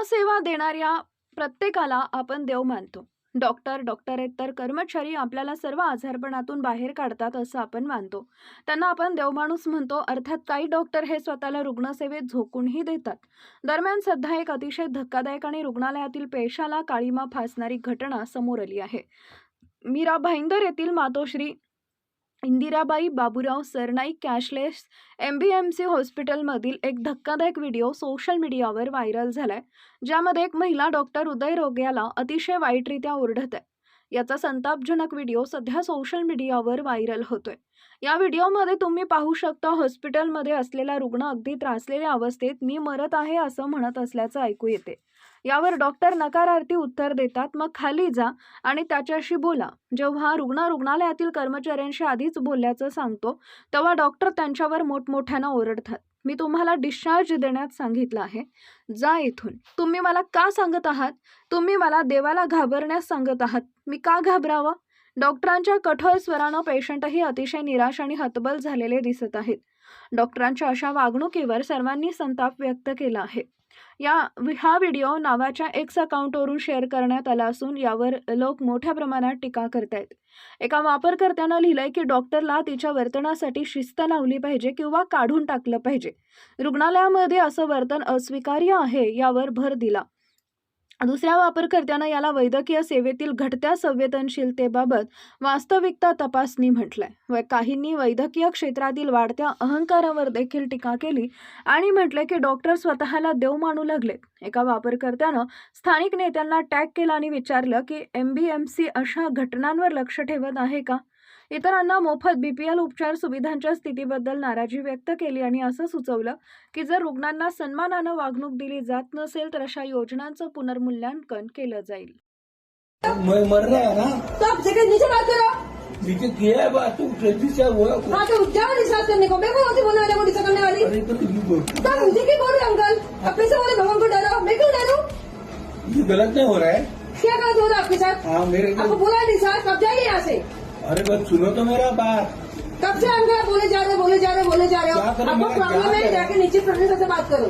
जनसेवा देणाऱ्या प्रत्येकाला आपण देव मानतो. डॉक्टर डॉक्टरेतर कर्मचारी आपल्याला सर्व आजारपणातून बाहेर काढतात असं आपण मानतो. त्यांना आपण देवमाणूस म्हणतो अर्थात काही डॉक्टर हे स्वतःला रुग्णसेवेत झोकूनही देतात. दरम्यान सध्या एक अतिशय धक्कादायक आणि रुग्णालयातील पेशाला काळीमा फासणारी घटना समोर आली आहे. मीरा भाईंदर येथील Matoshri Indirabai Baburao Sarnaik cashless M B M C हॉस्पिटलमधील एक धक्कादायक व्हिडिओ सोशल मीडियावर व्हायरल झालाय ज्यामध्ये एक महिला डॉक्टर हृदयरोग्याला अतिशय वाईटरित्या ओरडत आहे याचा संतापजनक व्हिडिओ सध्या सोशल मीडियावर व्हायरल होतोय. या व्हिडिओमध्ये तुम्ही पाहू शकता हॉस्पिटलमध्ये असलेला रुग्ण अगदी त्रासलेल्या अवस्थेत मी मरत आहे असं म्हणत असल्याचं ऐकू येते. यावर डॉक्टर नकारार्थी उत्तर देतात. मग खाली जा आणि त्याच्याशी बोला. जेव्हा रुग्ण रुग्णालयातील कर्मचाऱ्यांशी आधीच बोलल्याचं सांगतो तेव्हा डॉक्टर त्यांच्यावर मोठमोठ्यानं ओरडतात. मी तुम्हाला डिस्चार्ज देण्यात सांगितलं आहे. जा इथून. तुम्ही मला का सांगत आहात? तुम्ही मला देवाला घाबरण्यास सांगत आहात. मी का घाबरावं? डॉक्टरांच्या कठोर स्वरानं पेशंटही अतिशय निराश आणि हतबल झालेले दिसत आहेत. डॉक्टरांच्या अशा वागणुकीवर सर्वांनी संताप व्यक्त केला आहे. या हा व्हिडिओ नावाच्या एक्स अकाउंटवरून शेअर करण्यात आला असून यावर लोक मोठ्या प्रमाणात टीका करत आहेत एका वापरकर्त्यानं लिहिलंय की डॉक्टरला तिच्या वर्तनासाठी शिस्त लावली पाहिजे किंवा काढून टाकलं पाहिजे. रुग्णालयामध्ये असं वर्तन अस्वीकार्य आहे यावर भर दिला. दुसऱ्या वापरकर्त्यानं याला वैद्यकीय सेवेतील घटत्या संवेदनशीलतेबाबत वास्तविकता तपासणी म्हटलंय. व काहींनी वैद्यकीय क्षेत्रातील वाढत्या अहंकारावर देखील टीका केली आणि म्हटलंय की डॉक्टर स्वतःला देव मानू लागलेत. एका वापरकर्त्यानं स्थानिक नेत्यांना टॅग केला आणि विचारलं की एम बी एम सी अशा घटनांवर लक्ष ठेवत आहे का? इतरांना मोफत बीपीएल उपचार सुविधांच्या स्थितीबद्दल नाराजी व्यक्त केली आणि असं सुचवलं की जर रुग्णांना सन्मानानं वागणूक दिली जात नसेल तर अशा योजनांचं पुनर्मूल्यांकन केलं जाईल. मैं मर रहा है ना? तो आप जगह नीचे बात करो नीचे किया है बात तुम जल्दी से वो हाँ तो जाओ डिस्चार्ज करने को मेरे को कौन सी बोलने वाले को डिस्चार्ज करने वाली अरे तो तुम बोल तो आप मुझे क्यों बोल रहे हो. अंकल अपने से बोले भगवान को डरो मैं क्यों डरू ये गलत नहीं हो रहा है क्या गलत हो रहा है आपके साथ हाँ मेरे आपको को बोला कब जाइए यहाँ से? अरे बस सुनो तो मेरा बात। कब से आप? बोले जा रहे हो बोले जा रहे हो बोले जा रहे हो। क्या करूं आपको प्रॉब्लम है? जाके नीचे प्रोफेसर से बात करो।